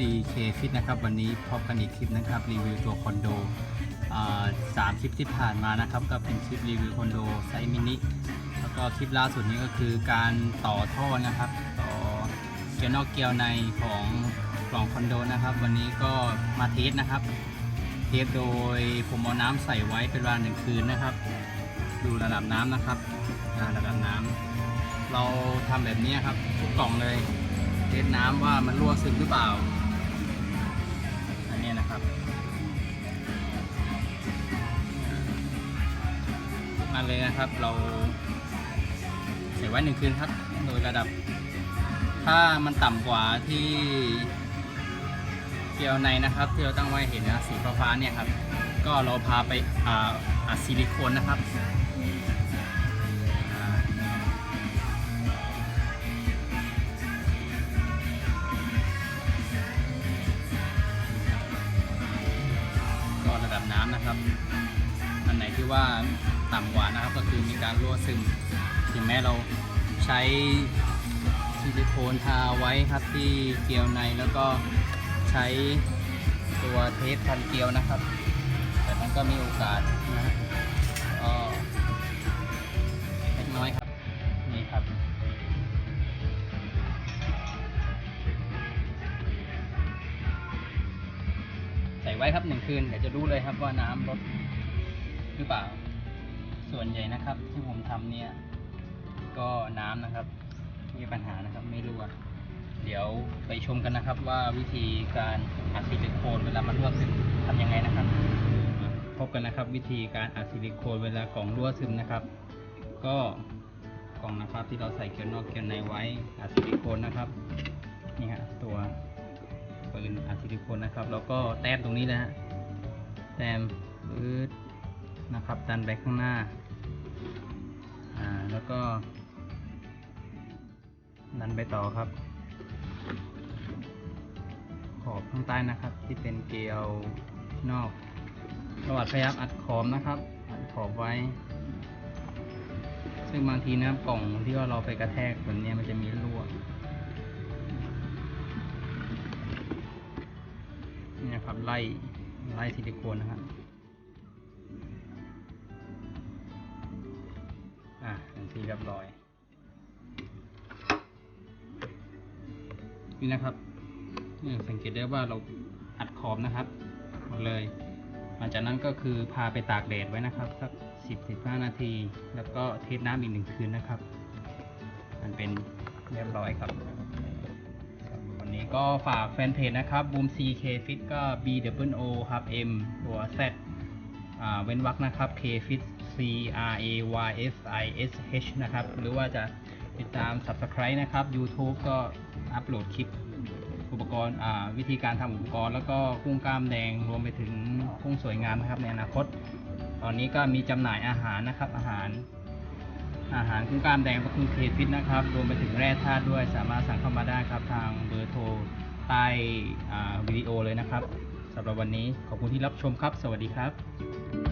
CK Fit นะครับ วันนี้พบกันอีกคลิปนะครับ รีวิวตัวคอนโดสามคลิปที่ผ่านมานะครับก็เป็นคลิปรีวิวคอนโดไซส์มินิแล้วก็คลิปล่าสุดนี้ก็คือการต่อท่อนะครับ ต่อเกียร์นอกเกียร์ในของกล่องคอนโดนะครับ วันนี้ก็มาเทสนะครับ เทสโดยผมเอาน้ำใส่ไว้เป็นเวลาหนึ่งคืนนะครับ ดูระดับน้ำนะครับระดับน้ำเราทำแบบนี้ครับทุกกล่องเลยเทสน้ำว่ามันรั่วซึมหรือเปล่า เลยนะครับ เราใส่ไว้หนึ่งคืนครับ โดยระดับ ถ้ามันต่ำกว่าที่เกลียวในนะครับ ที่เราตั้งไว้เห็นนะสีฟ้าเนี่ยครับ ก็เราพาไปอ่าอัดซิลิโคนนะครับก็ระดับน้ำนะครับ อันไหนที่ว่า ต่ำกว่านะครับ ก็คือมีการรั่วซึมถึงแม้เราใช้ซิลิโคนทาไว้ครับที่เกลียวในแล้วก็ใช้ตัวเทปพันเกลียวนะครับ แต่มันก็มีโอกาสนะก็เล็กน้อยครับนี่ครับใส่ไว้ครับหนึ่งคืนเดี๋ยวจะรู้เลยครับว่าน้ำลดหรือเปล่า ส่วนใหญ่นะครับ ที่ผมทำเนี่ย ก็น้ำนะครับ มีปัญหานะครับไม่รั่วเดี๋ยวไปชมกันนะครับว่าวิธีการอัดซิลิโคนเวลามันรั่วซึมทำยังไงนะครับ พบกันนะครับ วิธีการอัดซิลิโคนเวลากล่องรั่วซึมนะครับ ก็กล่องนะครับที่เราใส่เกลียวนอกเกลียวในไว้อัดซิลิโคนนะครับนี่ฮะตัวปืนอัดซิลิโคนนะครับ แล้วก็แต้มตรงนี้นะฮะแต้มปื๊ด นะครับ ดันไปข้างหน้า อ่า แล้วก็ ดันไปต่อครับ ขอบข้างใต้นะครับ ที่เป็นเกลียวนอกประวัติพยายามอัดขอบนะครับ อัดขอบไว้ ซึ่งบางทีนะกล่องที่ว่าเราไปกระแทกแบบนี้มันจะมีรั่วนี่นะครับไล่ไล่ซิลิโคนนะครับ ที่เรียบร้อย นี่นะครับนี่สังเกตได้ว่าเราอัดขอบนะครับหมดเลยหลังจากนั้นก็คือพาไปตากแดดไว้นะครับสักสิบสิบห้านาที แล้วก็เทสน้ำอีกหนึ่งคืนนะครับ มันเป็นเรียบร้อยครับ วันนี้ก็ฝากแฟนเพจนะครับ Boom CK Fit ก็ B W O ครับ M ตัว Z เว้นวรรคนะครับ K Fit R A Y S I S H นะครับ หรือว่าจะติดตาม Subscribe นะครับ YouTube ก็อัปโหลดคลิปอุปกรณ์วิธีการทำอุปกรณ์ แล้วก็กุ้งกล้ามแดงรวมไปถึงกุ้งสวยงามนะครับในอนาคต ตอนนี้ก็มีจำหน่ายอาหารนะครับ อาหาร อาหารกุ้งกล้ามแดงก็คือเคฟิตนะครับ รวมไปถึงแร่ธาตุด้วย สามารถสั่งเข้ามาได้ครับทางเบอร์โทรใต้วิดีโอเลยนะครับสำหรับวันนี้ขอบคุณที่รับชมครับ สวัสดีครับ